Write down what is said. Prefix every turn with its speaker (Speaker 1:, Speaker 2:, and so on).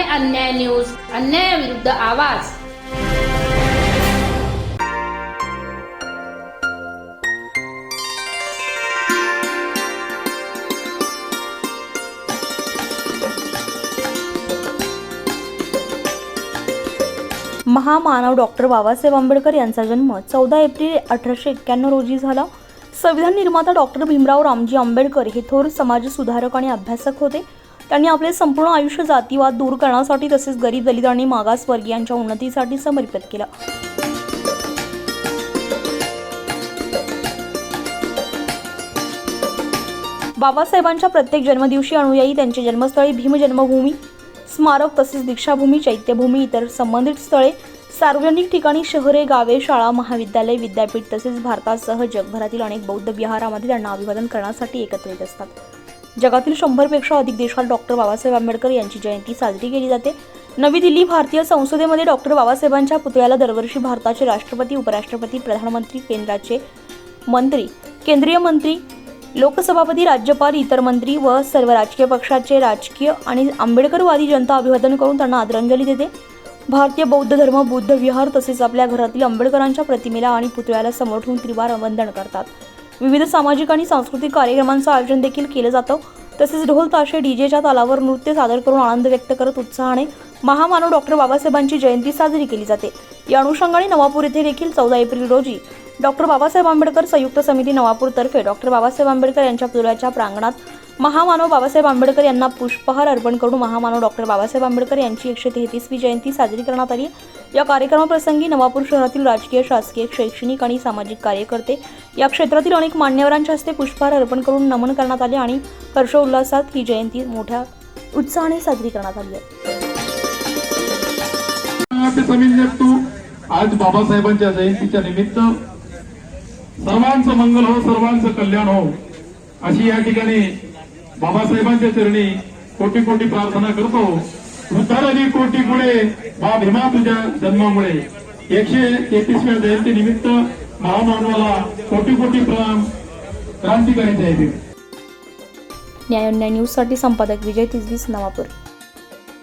Speaker 1: अन्याय अन्याय न्यूज अन्यायाविरुद्ध आवाज. महामानव डॉक्टर बाबासाहेब आंबेडकर यांचा जन्म चौदा एप्रिल अठराशे एक्क्याण्णव रोजी झाला. संविधान निर्माता डॉक्टर भीमराव रामजी आंबेडकर हे थोर समाजसुधारक आणि अभ्यासक होते. त्यांनी आपले संपूर्ण आयुष्य जातीवाद दूर करण्यासाठी तसेच गरीब दलित आणि मागासवर्गीयांच्या उन्नतीसाठी समर्पित केलं. बाबासाहेबांच्या प्रत्येक जन्मदिवशी अनुयायी त्यांचे जन्मस्थळी भीम जन्मभूमी स्मारक तसेच दीक्षाभूमी चैत्यभूमी इतर संबंधित स्थळे सार्वजनिक ठिकाणी शहरे गावे शाळा महाविद्यालय विद्यापीठ तसेच भारतासह जगभरातील अनेक बौद्ध विहारामध्ये त्यांना अभिवादन करण्यासाठी एकत्र येत असतात. जगातील शंभरपेक्षा अधिक देशात डॉक्टर बाबासाहेब आंबेडकर यांची जयंती साजरी केली जाते. नवी दिल्ली भारतीय संसदेमध्ये डॉक्टर बाबासाहेबांच्या पुतळ्याला दरवर्षी भारताचे राष्ट्रपती उपराष्ट्रपती प्रधानमंत्री केंद्राचे मंत्री केंद्रीय मंत्री लोकसभापती राज्यपाल इतर मंत्री व सर्व राजकीय पक्षाचे राजकीय आणि आंबेडकरवादी जनता अभिवादन करून त्यांना आदरांजली देते. भारतीय बौद्ध धर्म बुद्ध विहार तसेच आपल्या घरातील आंबेडकरांच्या प्रतिमेला आणि पुतळ्याला समोर ठेवून त्रिवार वंदन करतात. विविध सामाजिक आणि सांस्कृतिक कार्यक्रमांचं आयोजन देखील केलं जातं. तसेच ढोल ताशे डीजेच्या तालावर नृत्य सादर करून आनंद व्यक्त करत उत्साहाने महामानव डॉक्टर बाबासाहेबांची जयंती साजरी केली जाते. या अनुषंगाने नवापूर येथे देखील चौदा एप्रिल रोजी डॉक्टर बाबासाहेब आंबेडकर संयुक्त समिती नवापूरतर्फे डॉक्टर बाबासाहेब आंबेडकर यांच्या पुतळ्याच्या प्रांगणात महामानव बाबासाहेब आंबेडकर यांना पुष्पहार अर्पण करून महामानव डॉक्टर बाबासाहेब आंबेडकर यांची एकशे तेहतीसवी जयंती साजरी करण्यात आली. या कार्यक्रमाप्रसंगी नवापूर शहरातील राजकीय शासकीय शैक्षणिक आणि सामाजिक कार्यकर्ते या क्षेत्रातील अनेक मान्यवरांच्या हस्ते पुष्पहार अर्पण करून नमन करण्यात आले आणि हर्षोल्लासात ही जयंती मोठ्या उत्साहाने साजरी करण्यात आली आहे.
Speaker 2: आज बाबासाहेबांच्या जयंतीच्या निमित्त सर्वांचं मंगल हो सर्वांचं कल्याण हो अशी या ठिकाणी बाबासाहेबांच्या चरणी कोटी कोटी प्रार्थना करतो. उतारली कोटी पुढे बा भीमा तुझ्या जन्मामुळे. एकशे तेहतीसव्या जयंती निमित्त महामानवाला कोटी कोटी प्रणाम क्रांतिकारी जयंती
Speaker 1: न्याय अन्याय न्यूजसाठी संपादक विजय तिजवीस नवापूर.